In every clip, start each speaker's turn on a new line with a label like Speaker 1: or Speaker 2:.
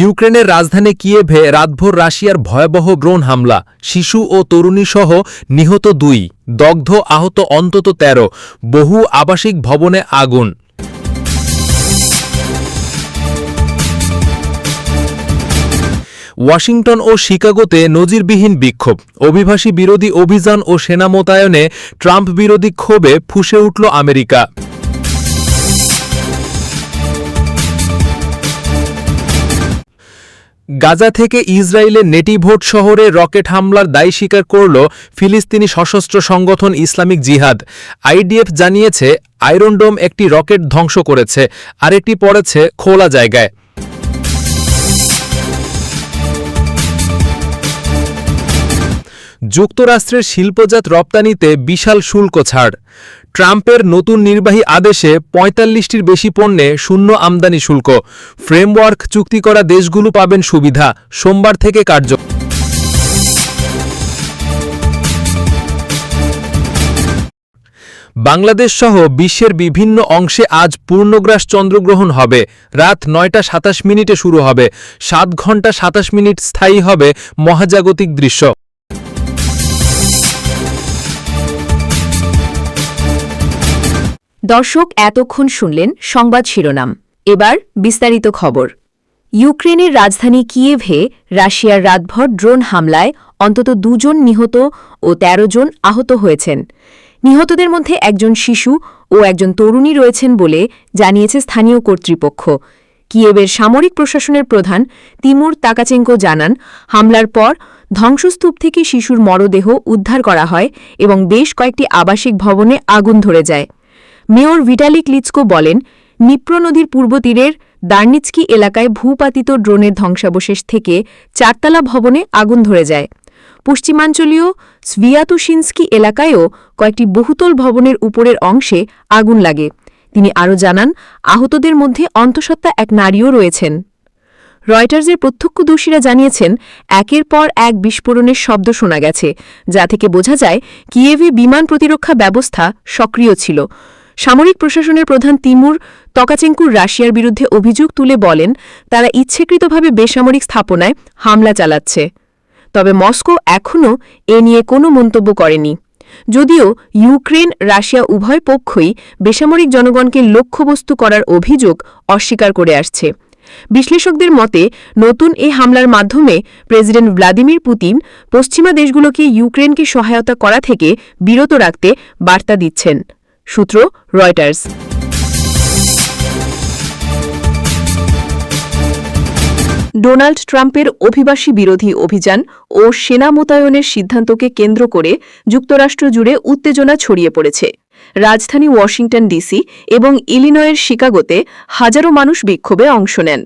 Speaker 1: ইউক্রেনের রাজধানী কিয়েভে রাতভর রাশিয়ার ভয়াবহ ড্রোন হামলা, শিশু ও তরুণীসহ নিহত দুই, দগ্ধ আহত অন্তত ১৩ বহু আবাসিক ভবনে আগুন। ওয়াশিংটন ও শিকাগোতে নজিরবিহীন বিক্ষোভ, অভিবাসী বিরোধী অভিযান ও সেনা মোতায়েনে ট্রাম্প বিরোধী ক্ষোভে ফুসে উঠল আমেরিকা। গাজা থেকে ইসরায়েলের নেটিভোট শহরে রকেট হামলার দায় স্বীকার করল ফিলিস্তিনি সশস্ত্র সংগঠন ইসলামিক জিহাদ। আইডিএফ জানিয়েছে আয়রনডোম একটি রকেট ধ্বংস করেছে, আরেকটি পড়েছে খোলা জায়গায়। যুক্তরাষ্ট্রের শিল্পজাত রপ্তানিতে বিশাল শুল্ক ছাড়। ট্রাম্পের নতুন নির্বাহী আদেশে পঁয়তাল্লিশটির বেশি পণ্যে শূন্য আমদানি শুল্ক। ফ্রেমওয়ার্ক চুক্তি করা দেশগুলো পাবেন সুবিধা। সোমবার থেকে কার্য বাংলাদেশ সহ বিশ্বের বিভিন্ন অংশে আজ পূর্ণগ্রাস চন্দ্রগ্রহণ হবে। রাত নয়টা সাতাশ মিনিটে শুরু হবে। সাত ঘণ্টা সাতাশ মিনিট স্থায়ী হবে মহাজাগতিক দৃশ্য।
Speaker 2: দর্শক এতক্ষণ শুনলেন সংবাদ শিরোনাম। এবার বিস্তারিত খবর। ইউক্রেনের রাজধানী কিয়েভে রাশিয়ার রাতভর ড্রোন হামলায় অন্তত দুজন নিহত ও ১৩ জন আহত হয়েছেন। নিহতদের মধ্যে একজন শিশু ও একজন তরুণী রয়েছেন বলে জানিয়েছে স্থানীয় কর্তৃপক্ষ। কিয়েভের সামরিক প্রশাসনের প্রধান তিমুর তাকাচেঙ্কো জানান, হামলার পর ধ্বংসস্তূপ থেকে শিশুর মরদেহ উদ্ধার করা হয় এবং বেশ কয়েকটি আবাসিক ভবনে আগুন ধরে যায়। মেয়র ভিটালি ক্লিচকো বলেন, নিপ্র নদীর পূর্ব তীরের দার্নিচকি এলাকায় ভূপাতিত ড্রোনের ধ্বংসাবশেষ থেকে চারতলা ভবনে আগুন ধরে যায়। পশ্চিমাঞ্চলীয় সভিয়াতুশিন্সকি এলাকায়ও কয়েকটি বহুতল ভবনের উপরের অংশে আগুন লাগে। তিনি আরও জানান, আহতদের মধ্যে অন্তঃসত্ত্বা এক নারীও রয়েছেন। রয়টার্সের প্রত্যক্ষদর্শীরা জানিয়েছেন, একের পর এক বিস্ফোরণের শব্দ শোনা গেছে, যা থেকে বোঝা যায় কিয়েভে বিমান প্রতিরক্ষা ব্যবস্থা সক্রিয় ছিল। সামরিক প্রশাসনের প্রধান তিমুর তকাচেঙ্কুর রাশিয়ার বিরুদ্ধে অভিযোগ তুলে বলেন, তারা ইচ্ছেকৃতভাবে বেসামরিক স্থাপনায় হামলা চালাচ্ছে। তবে মস্কো এখনও এ নিয়ে কোনো মন্তব্য করেনি। যদিও ইউক্রেন, রাশিয়া উভয় পক্ষই বেসামরিক জনগণকে লক্ষ্যবস্তু করার অভিযোগ অস্বীকার করে আসছে। বিশ্লেষকদের মতে, নতুন এ হামলার মাধ্যমে প্রেসিডেন্ট ভ্লাদিমির পুতিন পশ্চিমা দেশগুলোকে ইউক্রেনকে সহায়তা করা থেকে বিরত রাখতে বার্তা দিচ্ছেন। সূত্র রয়টার্স। ডোনাল্ড ট্রাম্পের অভিবাসী বিরোধী অভিযান ও সেনা মোতায়েনের সিদ্ধান্তকে কেন্দ্র করে যুক্তরাষ্ট্র জুড়ে উত্তেজনা ছড়িয়ে পড়েছে। রাজধানী ওয়াশিংটন ডিসি এবং ইলিনয়ের শিকাগোতে হাজারো মানুষ বিক্ষোভে অংশ নেন।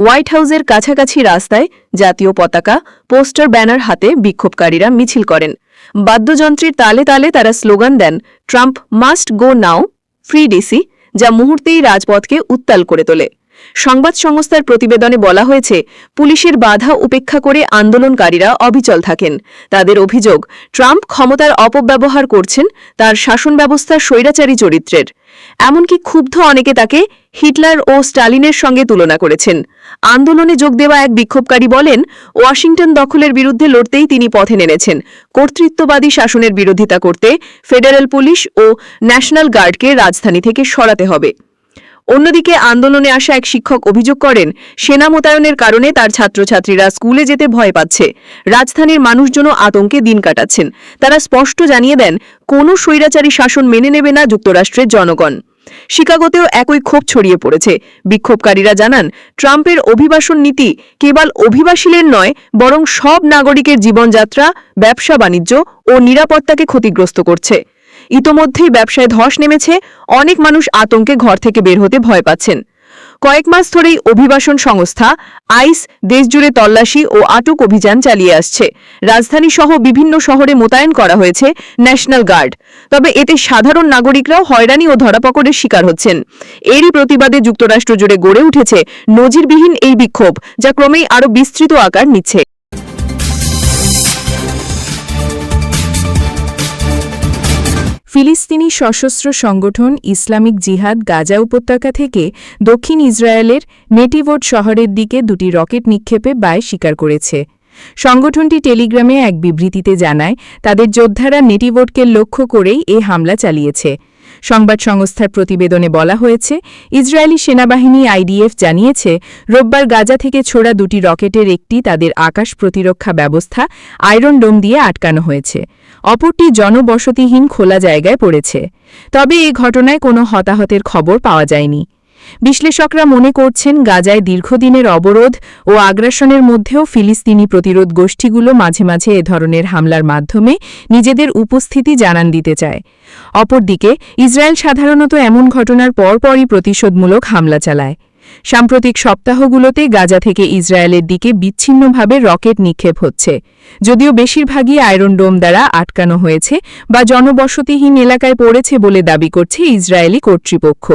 Speaker 2: হোয়াইট হাউসের কাছাকাছি রাস্তায় জাতীয় পতাকা, পোস্টার, ব্যানার হাতে বিক্ষোভকারীরা মিছিল করেন। বাদ্যযন্ত্রের তালে তালে তারা স্লোগান দেন Trump must go now free DC যা মুহূর্তেই রাজপথকে উত্তাল করে তোলে। সংবাদ সংস্থার প্রতিবেদনে বলা হয়েছে, পুলিশের বাধা উপেক্ষা করে আন্দোলনকারীরা অবিচল থাকেন। তাদের অভিযোগ, ট্রাম্প ক্ষমতার অপব্যবহার করছেন, তার শাসন ব্যবস্থা স্বৈরাচারী চরিত্রের। এমনকি ক্ষুব্ধ অনেকে তাকে হিটলার ও স্টালিনের সঙ্গে তুলনা করেছেন। আন্দোলনে যোগ দেওয়া এক বিক্ষোভকারী বলেন, ওয়াশিংটন দখলের বিরুদ্ধে লড়তেই তিনি পথে নেমেছেন। কর্তৃত্ববাদী শাসনের বিরোধিতা করতে ফেডারেল পুলিশ ও ন্যাশনাল গার্ডকে রাজধানী থেকে সরাতে হবে। অন্যদিকে আন্দোলনে আসা এক শিক্ষক অভিযোগ করেন, সেনা মোতায়েনের কারণে তার ছাত্রছাত্রীরা স্কুলে যেতে ভয় পাচ্ছে। রাজধানীর মানুষজনও আতঙ্কে দিন কাটাচ্ছেন। তারা স্পষ্ট জানিয়ে দেন, কোনো স্বৈরাচারী শাসন মেনে নেবে না যুক্তরাষ্ট্রের জনগণ। শিকাগোতেও একই ক্ষোভ ছড়িয়ে পড়েছে। বিক্ষোভকারীরা জানান, ট্রাম্পের অভিবাসন নীতি কেবল অভিবাসীদের নয়, বরং সব নাগরিকের জীবনযাত্রা ব্যবসা বাণিজ্য ও নিরাপত্তাকে ক্ষতিগ্রস্ত করছে। ইতোমধ্যেই ব্যবসায় ধস নেমেছে, অনেক মানুষ আতঙ্কে ঘর থেকে বের হতে ভয় পাচ্ছেন।
Speaker 3: কয়েক মাস ধরেই অভিবাসন সংস্থা, আইস, দেশজুড়ে তল্লাশি ও আটক অভিযান চালিয়ে আসছে। রাজধানী সহ বিভিন্ন শহরে মোতায়েন করা হয়েছে ন্যাশনাল গার্ড। তবে এতে সাধারণ নাগরিকরাও হয়রানি ও ধরাপকড়ের শিকার হচ্ছেন। এরই প্রতিবাদে যুক্তরাষ্ট্র জুড়ে গড়ে উঠেছে নজিরবিহীন এই বিক্ষোভ, যা ক্রমেই আরও বিস্তৃত আকার নিচ্ছে।
Speaker 4: ফিলিস্তিনি সশস্ত্র সংগঠন ইসলামিক জিহাদ গাজা উপত্যকা থেকে দক্ষিণ ইসরায়েলের নেটিভোট শহরের দিকে দুটি রকেট নিক্ষেপে বায় স্বীকার করেছে। সংগঠনটি টেলিগ্রামে এক বিবৃতিতে জানায়, তাদের যোদ্ধারা নেটিভোটকে লক্ষ্য করেই এ হামলা চালিয়েছে। সংবাদ সংস্থার প্রতিবেদনে বলা হয়েছে, ইসরায়েলি সেনাবাহিনী আইডিএফ জানিয়েছে, রোববার গাজা থেকে ছোড়া দুটি রকেটের একটি তাদের আকাশ প্রতিরক্ষা ব্যবস্থা আয়রন ডোম দিয়ে আটকানো হয়েছে। অপরটি জনবসতিহীন খোলা জায়গায় পড়েছে। তবে এ ঘটনায় কোনো হতাহতের খবর পাওয়া যায়নি। বিশ্লেষকরা মনে করছেন গাজায় দীর্ঘদিনের অবরোধ ও আগ্রাসনের মধ্যেও ফিলিস্তিনি প্রতিরোধ গোষ্ঠীগুলো মাঝে মাঝে এ ধরনের হামলার মাধ্যমে নিজেদের উপস্থিতি জানান দিতে চায়। অপরদিকে, ইসরায়েল সাধারণত এমন ঘটনার পরপরই প্রতিশোধমূলক হামলা চালায়। সাম্প্রতিক সপ্তাহগুলোতে গাজা থেকে ইসরায়েলের দিকে বিচ্ছিন্নভাবে রকেট নিক্ষেপ হচ্ছে, যদিও বেশিরভাগই আয়রন ডোম দ্বারা আটকানো হয়েছে বা জনবসতিহীন এলাকায় পড়েছে বলে দাবি করছে ইসরায়েলি কর্তৃপক্ষ।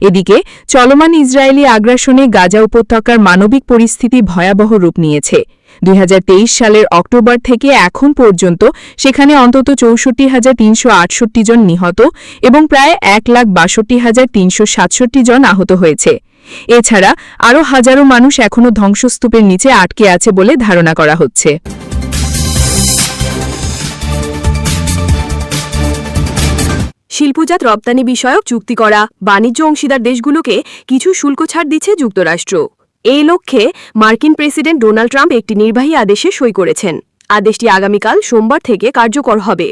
Speaker 4: এদিকে চলমান ইসরায়েলি আগ্রাসনে গাজা উপত্যকার মানবিক পরিস্থিতি ভয়াবহ রূপ নিয়েছে। দুই হাজার তেইশ সালের অক্টোবর থেকে এখন পর্যন্ত সেখানে অন্তত চৌষট্টি হাজার তিনশো আটষট্টি জন নিহত এবং প্রায় এক লাখ বাষট্টি হাজার তিনশো সাতষট্টি জন আহত হয়েছে। এছাড়া আরও হাজারো মানুষ এখনও ধ্বংসস্তূপের নিচে আটকে আছে বলে ধারণা করা হচ্ছে।
Speaker 3: শিল্পজাত রপ্তানি বিষয়ক চুক্তি করা। বাণিজ্য অংশীদার দেশগুলোকে কিছু শুল্ক ছাড় দিচ্ছে যুক্তরাষ্ট্র। এই লক্ষ্যে মার্কিন প্রেসিডেন্ট ডোনাল্ড ট্রাম্প একটি নির্বাহী আদেশে সই করেছেন। আদেশটি আগামীকাল সোমবার থেকে কার্যকর হবে।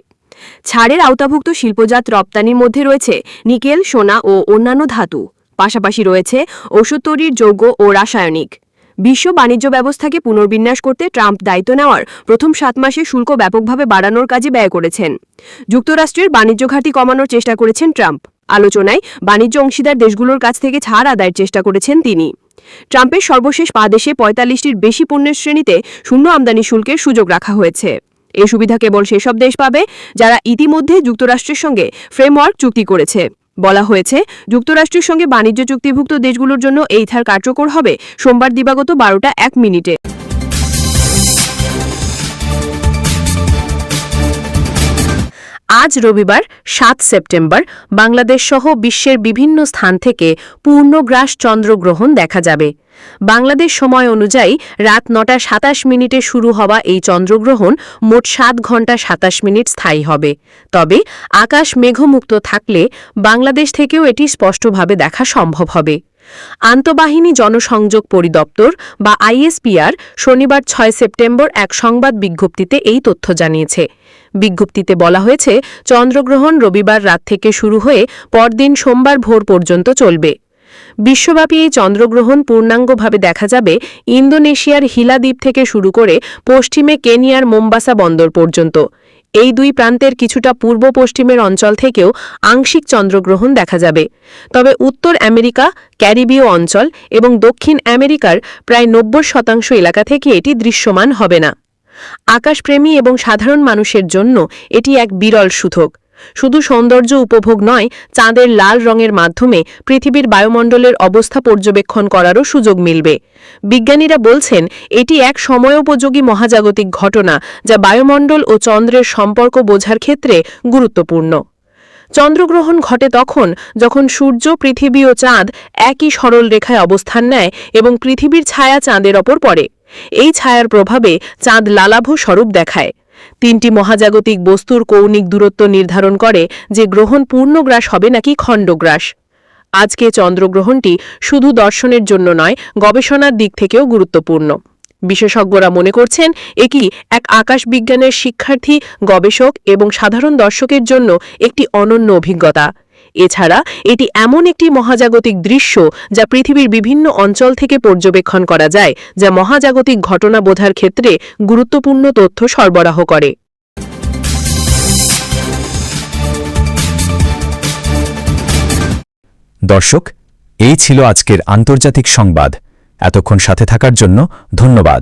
Speaker 3: ছাড়ের আওতাভুক্ত শিল্পজাত রপ্তানির মধ্যে রয়েছে নিকেল, সোনা ও অন্যান্য ধাতু। পাশাপাশি রয়েছে ওষুধ তৈরির যৌগ ও রাসায়নিক। বিশ্ব বাণিজ্য ব্যবস্থাকে পুনর্বিন্যাস করতে ট্রাম্প দায়িত্ব নেওয়ার প্রথম সাত মাসে শুল্ক ব্যাপকভাবে বাড়ানোর কাজে ব্যয় করেছেন। যুক্তরাষ্ট্রের বাণিজ্য ঘাটি কমানোর চেষ্টা করেছেন ট্রাম্প। আলোচনায় বাণিজ্য অংশীদার দেশগুলোর কাছ থেকে ছাড় আদায়ের চেষ্টা করেছেন তিনি। ট্রাম্পের সর্বশেষ পাদেশে পঁয়তাল্লিশটির বেশি পণ্যের শ্রেণীতে শূন্য আমদানি শুল্কের সুযোগ রাখা হয়েছে। এই সুবিধা কেবল সেসব দেশ পাবে যারা ইতিমধ্যে যুক্তরাষ্ট্রের সঙ্গে ফ্রেমওয়ার্ক চুক্তি করেছে। বলা হয়েছে, যুক্তরাষ্ট্রের সঙ্গে বাণিজ্য চুক্তিভুক্ত দেশগুলোর জন্য এই থার কার্যকর হবে। সোমবার দিবাগত বারোটা এক মিনিটে।
Speaker 2: আজ রবিবার, সাত সেপ্টেম্বর, বাংলাদেশ সহ বিশ্বের বিভিন্ন স্থান থেকে পূর্ণগ্রাস চন্দ্রগ্রহণ দেখা যাবে। বাংলাদেশ সময় অনুযায়ী রাত নটা সাতাশ মিনিটে শুরু হওয়া এই চন্দ্রগ্রহণ মোট সাত ঘণ্টা সাতাশ মিনিট স্থায়ী হবে। তবে আকাশ মেঘমুক্ত থাকলে বাংলাদেশ থেকেও এটি স্পষ্টভাবে দেখা সম্ভব হবে। আন্তঃবাহিনী জনসংযোগ পরিদপ্তর বা আইএসপিআর শনিবার ছয় সেপ্টেম্বর এক সংবাদ বিজ্ঞপ্তিতে এই তথ্য জানিয়েছে। বিজ্ঞপ্তিতে বলা হয়েছে, চন্দ্রগ্রহণ রবিবার রাত থেকে শুরু হয়ে পরদিন সোমবার ভোর পর্যন্ত চলবে। বিশ্বব্যাপী এই চন্দ্রগ্রহণ পূর্ণাঙ্গভাবে দেখা যাবে ইন্দোনেশিয়ার হিলা দ্বীপ থেকে শুরু করে পশ্চিমে কেনিয়ার মোম্বাসা বন্দর পর্যন্ত। এই দুই প্রান্তের কিছুটা পূর্ব পশ্চিমের অঞ্চল থেকেও আংশিক চন্দ্রগ্রহণ দেখা যাবে। তবে উত্তর আমেরিকা, ক্যারিবীয় অঞ্চল এবং দক্ষিণ আমেরিকার প্রায় নব্বই শতাংশ এলাকা থেকে এটি দৃশ্যমান হবে না। আকাশপ্রেমী এবং সাধারণ মানুষের জন্য এটি এক বিরল সুযোগ। শুধু সৌন্দর্য উপভোগ নয়, চাঁদের লাল রঙের মাধ্যমে পৃথিবীর বায়ুমণ্ডলের অবস্থা পর্যবেক্ষণ করারও সুযোগ মিলবে। বিজ্ঞানীরা বলছেন, এটি এক সময়োপযোগী মহাজাগতিক ঘটনা যা বায়ুমণ্ডল ও চন্দ্রের সম্পর্ক বোঝার ক্ষেত্রে গুরুত্বপূর্ণ। চন্দ্রগ্রহণ ঘটে তখন যখন সূর্য, পৃথিবী ও চাঁদ একই সরল রেখায় অবস্থান নেয় এবং পৃথিবীর ছায়া চাঁদের ওপর পড়ে। এই ছায়ার প্রভাবে চাঁদ লালাভ স্বরূপ দেখায়। তিনটি মহাজাগতিক বস্তুর কৌণিক দূরত্ব নির্ধারণ করে যে গ্রহণ পূর্ণগ্রাস হবে নাকি খণ্ডগ্রাস। আজকে চন্দ্রগ্রহণটি শুধু দর্শনের জন্য নয়, গবেষণার দিক থেকেও গুরুত্বপূর্ণ। বিশেষজ্ঞরা মনে করছেন একি এক আকাশ বিজ্ঞানের শিক্ষার্থী, গবেষক এবং সাধারণ দর্শকের জন্য একটি অনন্য অভিজ্ঞতা। এছাড়া এটি এমন একটি মহাজাগতিক দৃশ্য যা পৃথিবীর বিভিন্ন অঞ্চল থেকে পর্যবেক্ষণ করা যায়, যা মহাজাগতিক ঘটনা বোঝার ক্ষেত্রে গুরুত্বপূর্ণ তথ্য সরবরাহ করে।
Speaker 1: দর্শক,
Speaker 5: এই ছিল আজকের আন্তর্জাতিক সংবাদ। এতক্ষণ সাথে থাকার জন্য ধন্যবাদ।